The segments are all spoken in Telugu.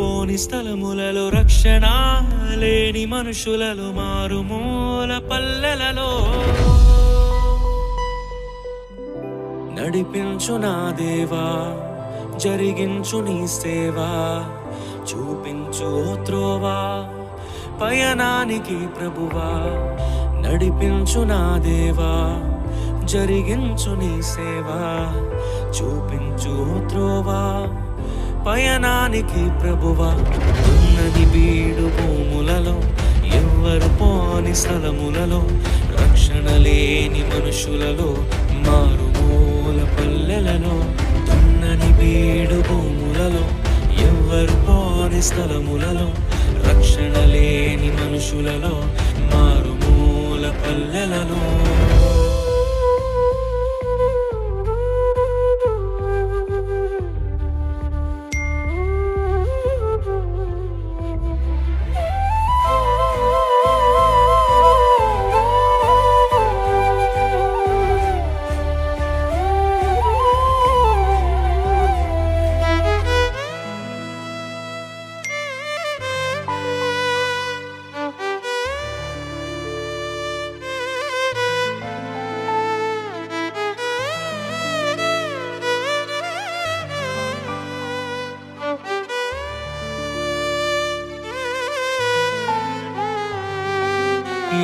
పోని స్థలములలో రక్షణ లేని మనుషులలో మారుమూల పల్లెలలో. నడిపించు నా దేవా జరిగించు నీ సేవా చూపించు త్రోవా పయనానికి ప్రభువా. నడిపించు నా దేవా జరిగించు నీ సేవా చూపించు త్రోవా. పయనానికి ప్రభువా. ఉన్నది బీడు భూములలో ఎవ్వరు పోని స్థలములలో రక్షణ లేని మనుషులలో మారుమూల పల్లెలలో ఉన్నది బీడు భూములలో ఎవ్వరు పోని స్థలములలో రక్షణ లేని మనుషులలో మారుమూల పల్లెలలో.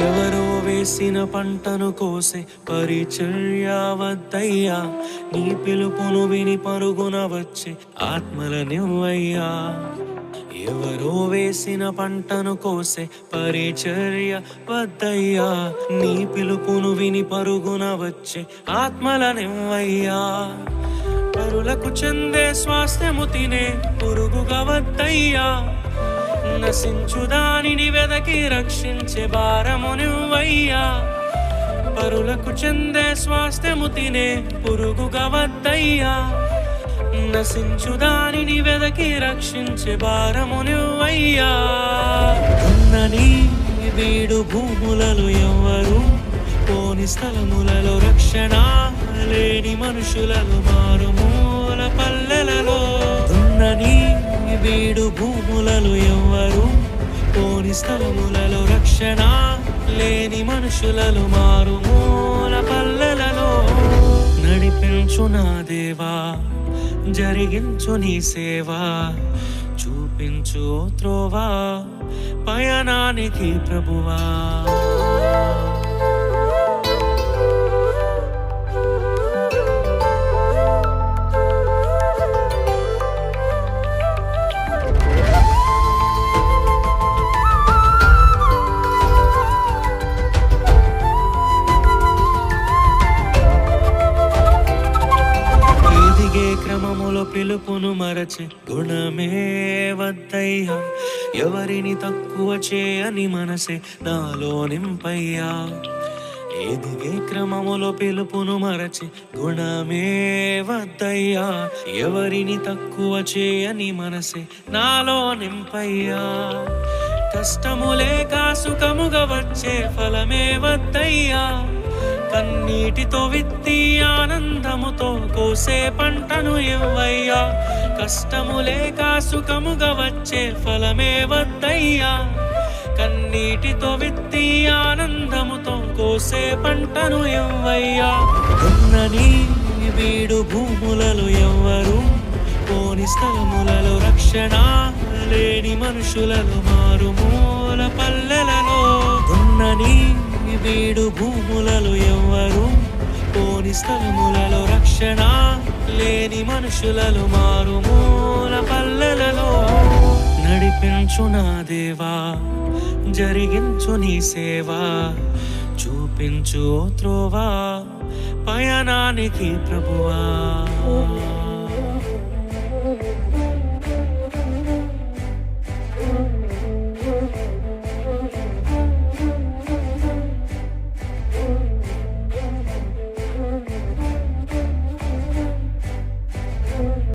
ఎవరో వేసిన పంటను కోసే పరిచర్య వద్దయ్యా నీ పిలుపును విని పరుగున వచ్చే ఆత్మల నివ్వయ్యా ఎవరో వేసిన పంటను కోసే పరిచర్య వద్దయ్యా నీ పిలుపును విని పరుగున వచ్చే ఆత్మల నివ్వయ్యా పరులకు చెందే స్వాస్థ్యము తినే పురుగుగా వద్దయ్యా. నశించు దానిని వెదకి రక్షించే భారము నువ్వయ్యా. పరులకు చెందే స్వాస్థ్యము తినే పురుగుగా వద్దయ్యా. నశించు దానిని వెదకి రక్షించే భారము నువ్వయ్యా. ఉన్నని వీడు భూములలో ఎవ్వరు పోని స్థలములలో రక్షణ లేని మనుషులలో మారుమూల లేని స్థలములలో రక్షణ లేని మనుషులలో మారుమూల పల్లెలలో. నడిపించు నా దేవా జరిగించు నీ సేవా. చూపించు త్రోవా పయనానికి ప్రభువా. పిలుపును మరచి గుణమే వద్దయ్యా. ఎవరిని తక్కువ చేయని మనసే నాలో నింపయ్యా. ఎదిగే క్రమములో పిలుపును మరచి గుణమే వద్దయ్యా. ఎవరిని తక్కువ చేయని మనసే నాలో నింపయ్యా. కష్టము లేక సుఖముగా వచ్చే ఫలమే వద్దయ్యా. కన్నీటితో విత్తి ఆనందముతో కోసే పంటను ఇవ్వయ్యా. కష్టము లేక సుఖముగా వచ్చే ఫలమే వద్దయ్యా. కన్నీటితో విత్తి ఆనందముతో కోసే పంటను ఇవ్వయ్యా. ఉన్నని వీడు భూములలో ఎవ్వరు పోని స్థలములలో రక్షణ లేని మనుషులలో మారుమూల పల్లెలలో. వీడు భూములలో ఎవ్వరు పోని స్థలములలో రక్షణ లేని మనుషులలో మారుమూల పల్లెలలో. నడిపించు నా దేవా జరిగించు నీ సేవా చూపించు త్రోవా పయనానికి ప్రభువా.